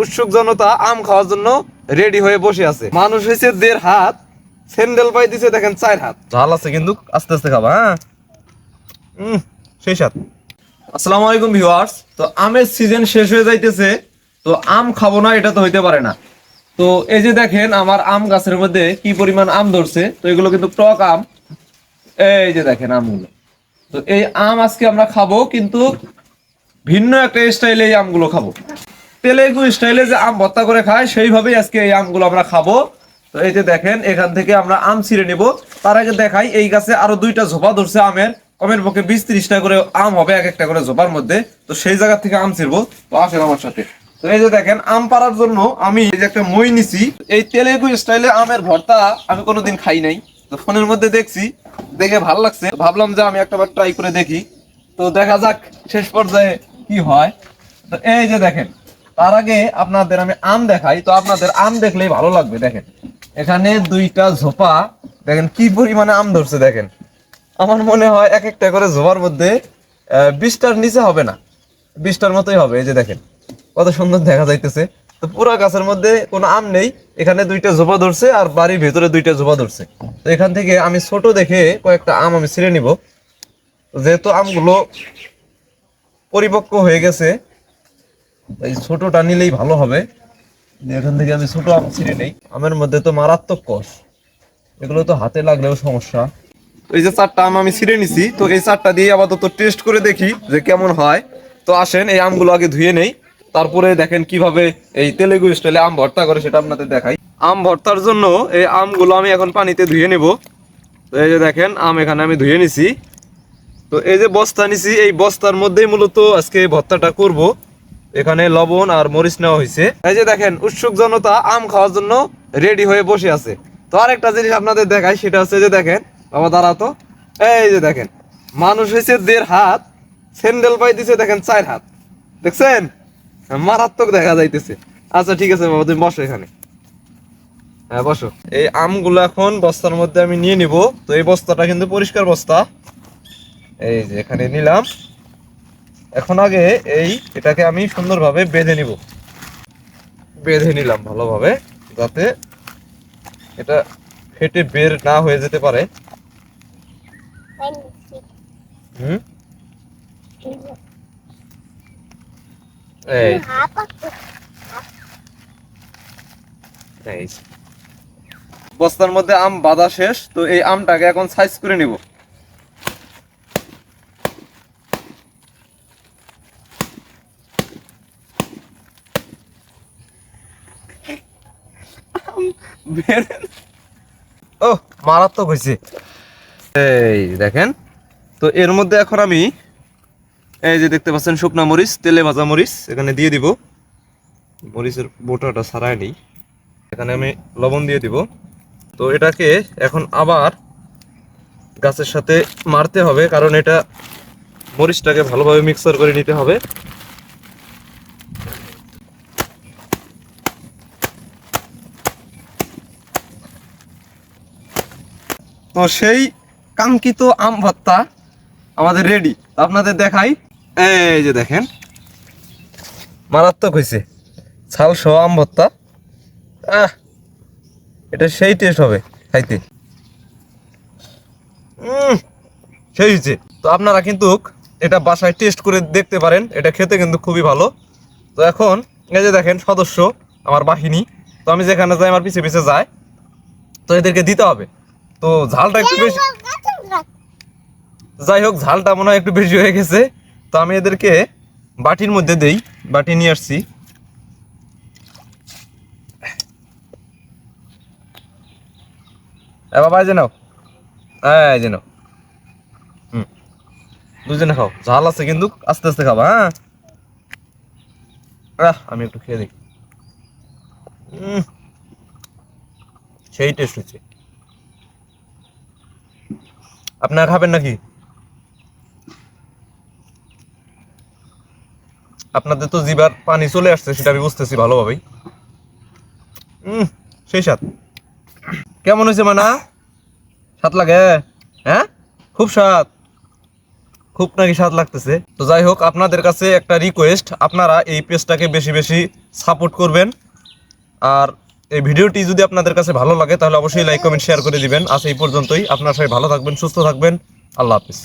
উৎসুক জনতা আম খাওয়ার জন্য রেডি হয়ে বসে আছে। মানুষ হয়েছে দেড় হাত স্যান্ডেল পাই দিছে দেখেন চার হাত। ঝাল আছে কিন্তু আস্তে আস্তে খাবা হ্যাঁ? উম, সেই সাথ আসসালামু আলাইকুম ভিউয়ার্স তো আমের সিজন শেষ হয়ে যাইতেছে তো আম খাব না এটা তো হইতে পারে না। তো এই যে দেখেন আমার আম গাছের মধ্যে কি পরিমাণ আম ধরছে তো এগুলো কিন্তু টক আম। এই যে দেখেন আমগুলো। তো এই আম আজকে আমরা খাব কিন্তু ভিন্ন একটা স্টাইলে এই আমগুলো খাব। তেলেগু স্টাইলে যে আম ভর্তা করে খায়, সেইভাবেই আজকে এই আমগুলো আমরা খাব। তো এই যে দেখেন, এখান থেকে আমরা আম ছিঁড়ে নিব। তার আগে দেখাই, এই গাছে আরও দুইটা ঝোপা ধরছে আমের। কমের পক্ষে বিশ ত্রিশটা করে আম হবে, এক একটা করে ঝোপার মধ্যে। তো সেই জায়গা থেকে আম ছিড়বো। তো আসেন আমার সাথে। তো এই যে দেখেন, আম পাড়ার জন্য আমি এই যে একটা মই নিছি। এই তেলেগু স্টাইলে আমের ভর্তা আমি কোনোদিন খাই নাই। তো ফোনের মধ্যে দেখছি, দেখে ভালো লাগছে। ভাবলাম যে আমি একটা বার ট্রাই করে দেখি। তো দেখা যাক, শেষ পর্যায়ে কি হয়। তো এই যে দেখেন তার আগে আপনাদের আমি আম দেখাই, তো আপনাদের আম দেখলেই ভালো লাগবে, দেখেন। এখানে দুইটা ঝোপা, দেখেন কি পরিমাণে আম ধরছে, দেখেন। আমার মনে হয় এক একটা করে ঝোপার মধ্যে বিশটার নিচে হবে না। বিশটার মতোই হবে, এই যে দেখেন, কত সুন্দর দেখা যাইতেছে। তো পুরো গাছের মধ্যে কোনো আম নেই, এখানে দুইটা ঝোপা ধরছে আর বাড়ির ভেতরে দুইটা ঝোপা ধরছে। তো এখান থেকে আমি ছোট দেখে কয়েকটা আম আমি ছিঁড়ে নিব। যেহেতু আমগুলো পরিপক্ক হয়ে গেছে এই ছোটটা নিলেই ভালো হবে। এখান থেকে আমি ছোট আম ছিঁড়ে নেই। আমের মধ্যে তো মারাত্মক কষ। এগুলো তো হাতে লাগলেও সমস্যা। এই যে চারটা আম আমি ছিঁড়ে নিছি, তো এই চারটা দিয়ে আপাতত টেস্ট করে দেখি যে কেমন হয়। তো আসেন, এই আমগুলো আগে ধুয়ে নেই। তারপরে দেখেন কীভাবে এই তেলেগু স্টাইলে আম ভর্তা করে সেটা আপনাদের দেখাই। আম ভর্তার জন্য এই আমগুলো আমি এখন পানিতে ধুয়ে নেব। তো এই যে দেখেন, আম এখানে আমি ধুয়ে নিছি। তো এই যে বস্তা নিছি, এই বস্তার মধ্যেই মূলত আজকে ভর্তাটা করব। এখানে লবণ আর মরিচ নেওয়া হয়েছে। এই যে দেখেন উৎসুক জনতা আম খাওয়ার জন্য রেডি হয়ে বসে আছে। তো আরেকটা জিনিস আপনাদের দেখাই, সেটা হচ্ছে যে দেখেন, বাবা দাঁড়া তো। এই যে দেখেন, মানুষ হয়েছে দেড় হাত, স্যান্ডেল পাই দিছে দেখেন চার হাত। দেখছেন? মারাত্মক দেখা যাইতেছে। আচ্ছা ঠিক আছে বাবা, তুমি বসো এখানে। হ্যাঁ বসো। এই আমগুলো এখন বস্তার মধ্যে আমি নিয়ে নিব। তো এই বস্তাটা কিন্তু পরিষ্কার বস্তা। এই যে এখানে নিলাম। এখন আগে এই এটাকে আমি সুন্দরভাবে বেঁধে নিব। বেঁধে নিলাম ভালোভাবে, যাতে এটা ফেটে বের না হয়ে যেতে পারে। হুম? এই। বস্তার মধ্যে আম বাঁধা শেষ, তো এই আমটাকে এখন সাইজ করে নিব। ও মারাত্মক হয়েছে। এই দেখেন, তো এর মধ্যে এখন আমি এই যে দেখতে পাচ্ছেন শুকনা মরিচ, তেলে ভাজা মরিচ, এখানে দিয়ে দিব। মরিচের বোটাটা ছাড়াই নেই। এখানে আমি লবণ দিয়ে দিব। তো এটাকে এখন আবার গাছের সাথে মারতে হবে, কারণ এটা মরিচটাকে ভালোভাবে মিক্সার করে নিতে হবে। তো সেই কাঙ্ক্ষিত আম ভর্তা আমাদের রেডি আপনাদের দেখাই। এই যে দেখেন, মারাত্মক হয়েছে। ছাল সহ আম ভর্তা। আহ, এটা সেই টেস্ট হবে খাইতে। সেই হয়েছে। তো আপনারা কিন্তু এটা বাসায় টেস্ট করে দেখতে পারেন। এটা খেতে কিন্তু খুবই ভালো। তো এখন, এই যে দেখেন, সদস্য, আমার বাহিনী। তো আমি যেখানে যাই, আমার পিছে পিছে যায়। তো এদেরকে দিতে হবে। তো ঝালটা একটু বেশি যাই হোক ঝালটা মনে হয় একটু বেশি হয়ে গেছে। তো আমি এদেরকে বাটির মধ্যে দেই। বাটি নিয়ে আসছি। এ বাবা এই যে নাও। এই যে নাও। হুম। দুজনে খাও। ঝাল আছে কিন্তু আস্তে আস্তে খাবা হ্যাঁ? আহ, আমি একটু খেয়ে দেখি। সেই টেস্ট হচ্ছে। আপনারা খাবেন নাকি? আপনাদের তো জিবার পানি চলে আসছে, সেটা আমি বুঝতেছি ভালোভাবেই। হুম সেই স্বাদ। কেমন হয়েছে মানা? স্বাদ লাগে? হ্যাঁ? খুব স্বাদ। খুব নাকি স্বাদ লাগতেছে। তো যাই হোক, আপনাদের কাছে একটা রিকোয়েস্ট আপনারা এই পেজটাকে বেশি বেশি সাপোর্ট করবেন। আর এই ভিডিওটি যদি আপনাদের কাছে ভালো লাগে, তাহলে অবশ্যই লাইক কমেন্ট শেয়ার করে দিবেন। আজ এই পর্যন্তই। আপনারা সবাই ভালো থাকবেন, সুস্থ থাকবেন। আল্লাহ হাফিজ।